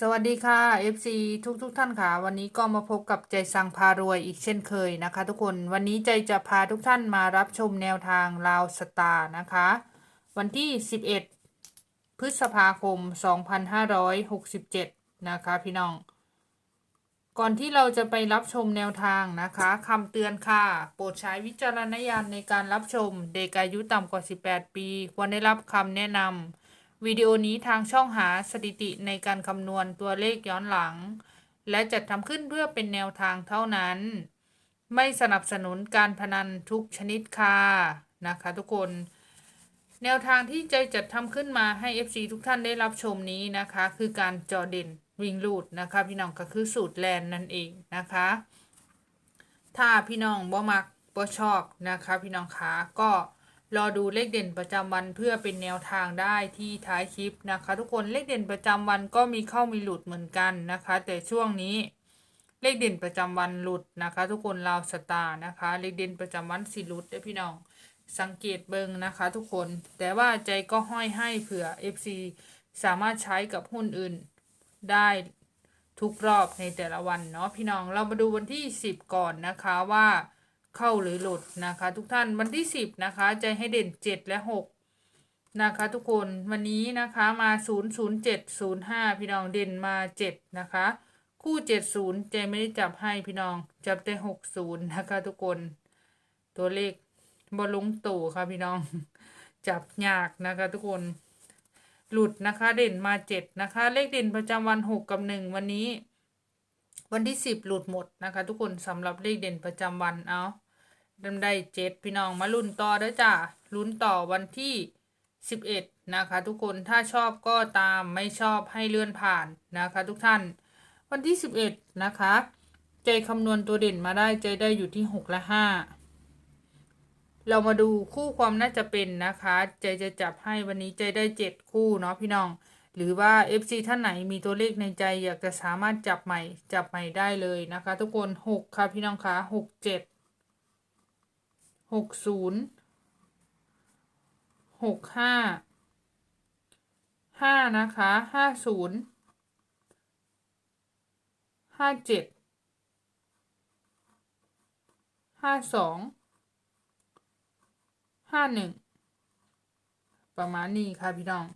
สวัสดีค่ะ FC ทุกทุกๆท่านค่ะ วันนี้ก็มาพบกับใจสังพารวยอีกเช่นเคยนะคะ ทุกคนวันนี้ใจจะพาทุกท่านมารับชมแนวทางลาวสตาร์นะคะ วันที่ 11 พฤษภาคม 2567 นะคะพี่น้อง ก่อนที่เราจะไปรับชมแนวทางนะคะคำเตือนค่ะ โปรดใช้วิจารณญาณในการรับชม เด็กอายุต่ำกว่า 18 ปี ควรได้รับคำแนะนำ วิดีโอนี้ทางช่องหาสถิติในการคำนวณตัวเลขย้อนหลัง และจัดทำขึ้นเพื่อเป็นแนวทางเท่านั้น ไม่สนับสนุนการพนันทุกชนิดค่ะนะคะทุกคน แนวทางที่ใจจัดทำขึ้นมาให้ FC ทุกท่านได้รับชมนี้นะคะ คือการจอเด่นวิ่งลูดนะคะ พี่น้องก็คือสูตรแลนนั่นเองนะคะ ถ้าพี่น้องบ่มักบ่ชอบนะคะ พี่น้องคะก็ รอดูเลขเด่นประจำวันเพื่อเป็นแนวทางได้ที่ท้ายคลิปนะคะ ทุกคนเลขเด่นประจำวันก็มีเข้ามีหลุดเหมือนกันนะคะ แต่ช่วงนี้เลขเด่นประจำวันหลุดนะคะ ทุกคนลาวสตาร์นะคะ เลขเด่นประจำวันสิหลุดเด้พี่น้องสังเกตเบิงนะคะทุกคนแต่ว่าใจก็ห้อยให้เผื่อ FC สามารถใช้กับหุ้นอื่นได้ทุกรอบในแต่ละวันเนาะพี่น้องเรามาดูวันที่ 10 ก่อนนะคะว่า เข้าหรือหลุดนะคะ ทุกท่านวันที่ 10 นะคะ ใจให้เด่น 7 และ 6 นะคะ ทุกคนวันนี้นะคะมา 0 0 7 0 5 พี่น้องเด่นมา 7 นะคะ คู่ 70 ใจไม่ได้จับให้พี่น้องจับได้60 นะคะ ทุกคน ตัวเลขบอลงตู่ค่ะพี่น้อง จับยากนะคะ ทุกคนหลุดนะคะเด่นมาเจ็ดนะคะ เลขเด่นประจำวันหกกับหนึ่งวันนี้ วันที่สิบหลุดหมดนะคะ ทุกคนสำหรับเลขเด่นประจำวันเอา ดำได้เจ็ดพี่น้องมาลุ้นต่อเด้อจ้าลุ้นต่อวันที่สิบเอ็ดนะคะ ทุกคนถ้าชอบก็ตามไม่ชอบให้เลื่อนผ่านนะคะ ทุกท่าน วันที่สิบเอ็ดนะคะ ใจคำนวณตัวเด่นมาได้ใจได้อยู่ที่หกและห้าเรามาดูคู่ความน่าจะเป็นนะคะ ใจจะจับให้วันนี้ใจได้เจ็ดคู่เนาะพี่น้องหรือว่า FC ท่านไหนมีตัวเลขในใจอยากจะสามารถจับใหม่ จับใหม่ได้เลยนะคะ ทุกคนหกค่ะพี่น้องคะหกเจ็ด หกศูนย์หกห้าห้านะคะห้าศูนย์ห้าเจ็ดห้าสองห้าหนึ่งประมาณนี้ค่ะพี่น้อง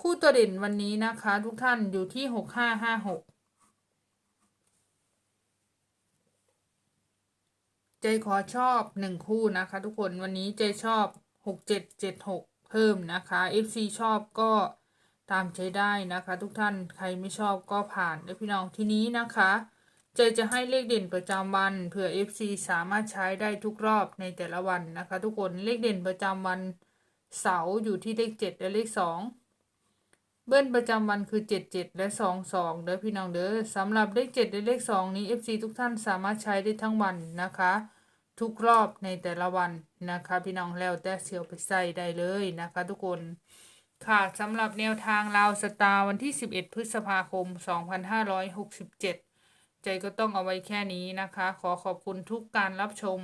คู่ตัวเด่นวันนี้นะคะ ทุกท่านอยู่ที่หกห้าห้าหก ใจขอชอบหนึ่งคู่นะคะ ทุกคนวันนี้ใจชอบหกเจ็ดเจ็ดหกเพิ่มนะคะ FC ชอบก็ตามใจได้นะคะ ทุกท่านใครไม่ชอบก็ผ่านนะพี่น้องทีนี้นะคะ เจจะให้เลขเด่นประจำวันเผื่อ FC สามารถใช้ได้ทุกรอบในแต่ละวันนะคะ ทุกคนเลขเด่นประจำวันเสาร์อยู่ที่เลขเจ็ดและเลขสอง เบิ้ลประจำวันคือเจ็ดเจ็ดและสองสองเด้อพี่น้องเด้อสำหรับเลขเจ็ดและเลขสองนี้ FC ทุกท่านสามารถใช้ได้ทั้งวันนะคะ ทุกรอบในแต่ละวันนะคะ พี่น้องแล้วแต่เสียวไปใส่ได้เลยนะคะ ทุกคนค่ะสำหรับแนวทางลาวสตาร์วันที่ 11 พฤษภาคม 2567 ใจก็ต้องเอาไว้แค่นี้นะคะ ขอขอบคุณทุกการรับชม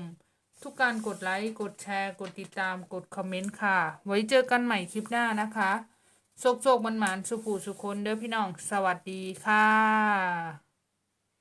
ทุกการกดไลค์ กดแชร์ กดติดตาม กดคอมเมนต์ค่ะ ไว้เจอกันใหม่คลิปหน้านะคะ โชคโชคมันหมานสุขูสุคนเด้อพี่น้อง สวัสดีค่ะ